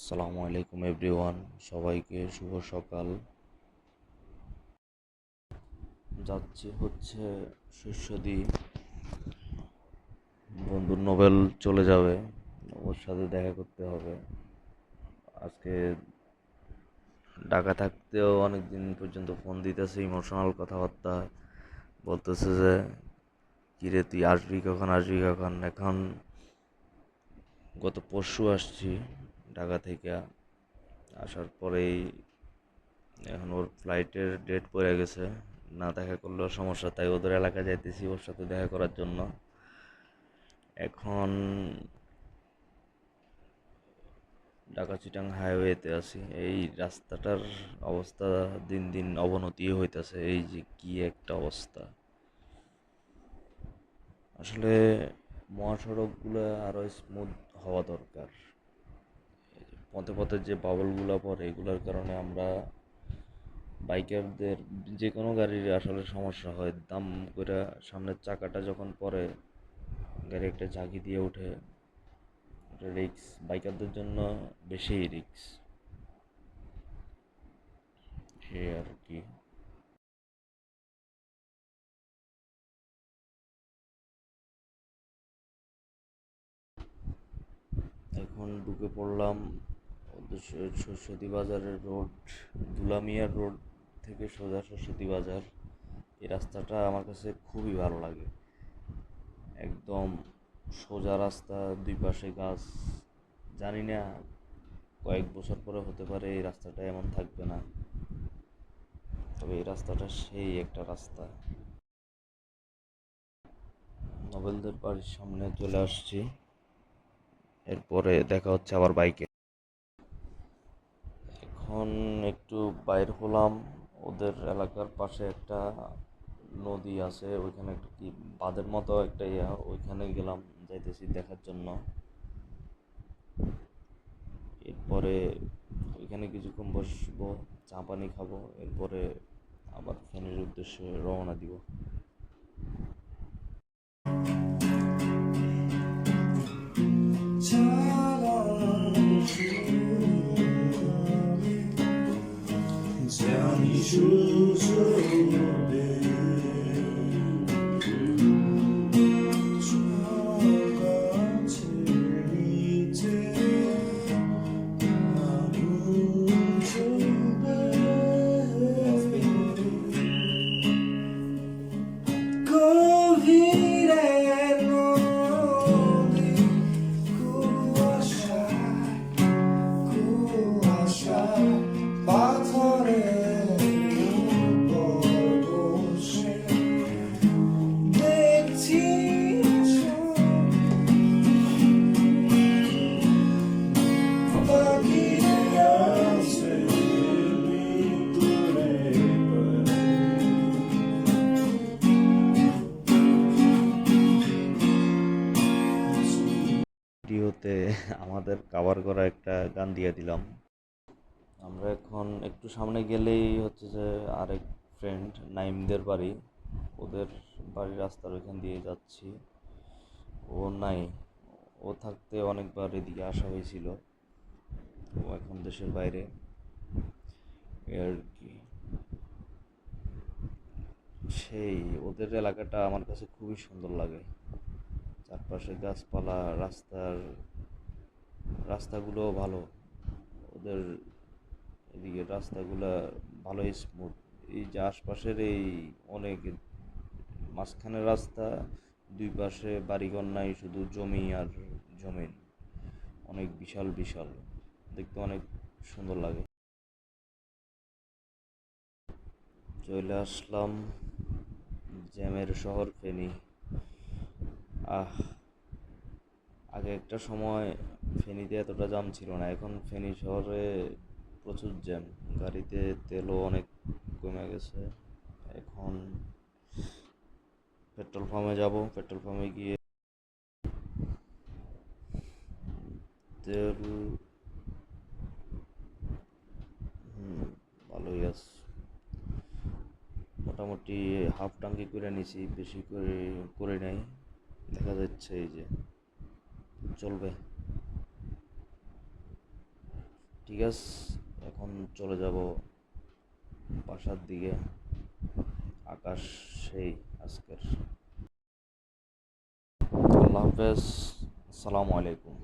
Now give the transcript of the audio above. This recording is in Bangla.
আসসালামু আলাইকুম এভরিওয়ান, সবাইকে শুভ সকাল। যাচ্ছি হচ্ছে শস্যদি বন্ধুর নোবেল চলে যাবে, ওর সাথে দেখা করতে হবে। আজকে ঢাকা থাকতেও অনেক দিন পর্যন্ত ফোন দিতেছে, ইমোশনাল কথাবার্তা বলতেছে যে, কিরে, তুই আসবি কখন? আসবি কখন? এখন গত পরশু আসছি। ঢাকা থেকে আসার পরেই এখন ওর ফ্লাইটের ডেট পড়ে গেছে। না দেখা করলেও সমস্যা, তাই ওদের এলাকায় যাইতেছি ওর সাথে দেখা করার জন্য। এখন ঢাকা চিটাং হাইওয়েতে আছি। এই রাস্তাটার অবস্থা দিন দিন অবনতি হইতেছে। এই যে কি একটা অবস্থা। আসলে মহাসড়কগুলো আরও স্মুথ হওয়া দরকার। পথে পথে যে বাবলগুলো পড়ে, এগুলোর কারণে আমরা বাইকারদের যে কোনো গাড়ির আসলে সমস্যা হয়। দাম করে সামনের চাকাটা যখন পড়ে, গাড়ি একটা ঝাঁকি দিয়ে ওঠে। রিক্স বাইকারদের জন্য বেশি রিক্স সে আর কি। এখন ঢুকে পড়লাম সরস্বতী বাজারের রোড, দুলামিয়ার রোড থেকে সোজা সরস্বতী বাজার এই রাস্তাটা আমার কাছে খুবই ভালো লাগে। একদম সোজা রাস্তা, দুই পাশে গাছ। জানি না, কয়েক বছর পরে হতে পারে এই রাস্তাটা এমন থাকবে না। তবে এই রাস্তাটা সেই একটা রাস্তা। নোবেলদের বাড়ির সামনে চলে আসছি। এরপরে দেখা হচ্ছে আবার বাইকে এখন একটু বাইর হলাম। ওদের এলাকার পাশে একটা নদী আছে, ওইখানে একটা কি বাঁধের মতো একটা ইয়া, ওইখানে গেলাম যাইতেছি দেখার জন্য। এরপরে ওইখানে কিছুক্ষণ বসবো, চা পানি খাব, এরপরে আবার ফ্যানের উদ্দেশ্যে রওনা দিব। Justo. ভিডিওতে আমাদের কাভার করা একটা গান দিয়ে দিলাম। আমরা এখন একটু সামনে গেলেই হচ্ছে যে আরেক ফ্রেন্ড নাইমদের বাড়ি। ওদের বাড়ির রাস্তার ওইখান দিয়ে যাচ্ছি। ও নাই। ও থাকতে অনেকবার এদিকে আসা হয়েছিল। ও এখন দেশের বাইরে। আর কি। সেই, ওদের এলাকাটা আমার কাছে খুবই সুন্দর লাগে। চারপাশে গাছপালা, রাস্তার, রাস্তাগুলোও ভালো। ওদের এদিকে রাস্তাগুলা ভালো স্মুথ এই যে আশপাশের এই অনেক মাঝখানের রাস্তা, দুই পাশে বাড়িঘর নাই শুধু জমি আর জমিন অনেক বিশাল বিশাল। দেখতে অনেক সুন্দর লাগে। চলে আসলাম জ্যামের শহর ফেনী। আহ, আগে একটা সময় ফেনীতে এতটা জ্যাম ছিল না, এখন ফেনী শহরে প্রচুর জ্যাম গাড়িতে তেলও অনেক কমে গেছে, এখন পেট্রোল পাম্পে যাব পেট্রোল পাম্পে গিয়ে তেল ভালোই আছে। মোটামুটি হাফ টাঙ্কি করে নিছি, বেশি করে করে নাই। দেখা যাচ্ছে এই যে, চলবে। ঠিক আছে, এখন চলে যাব বাসার দিকে। আকাশ সেই আজকের। আল্লাহ হাফেজ, আসসালামু আলাইকুম।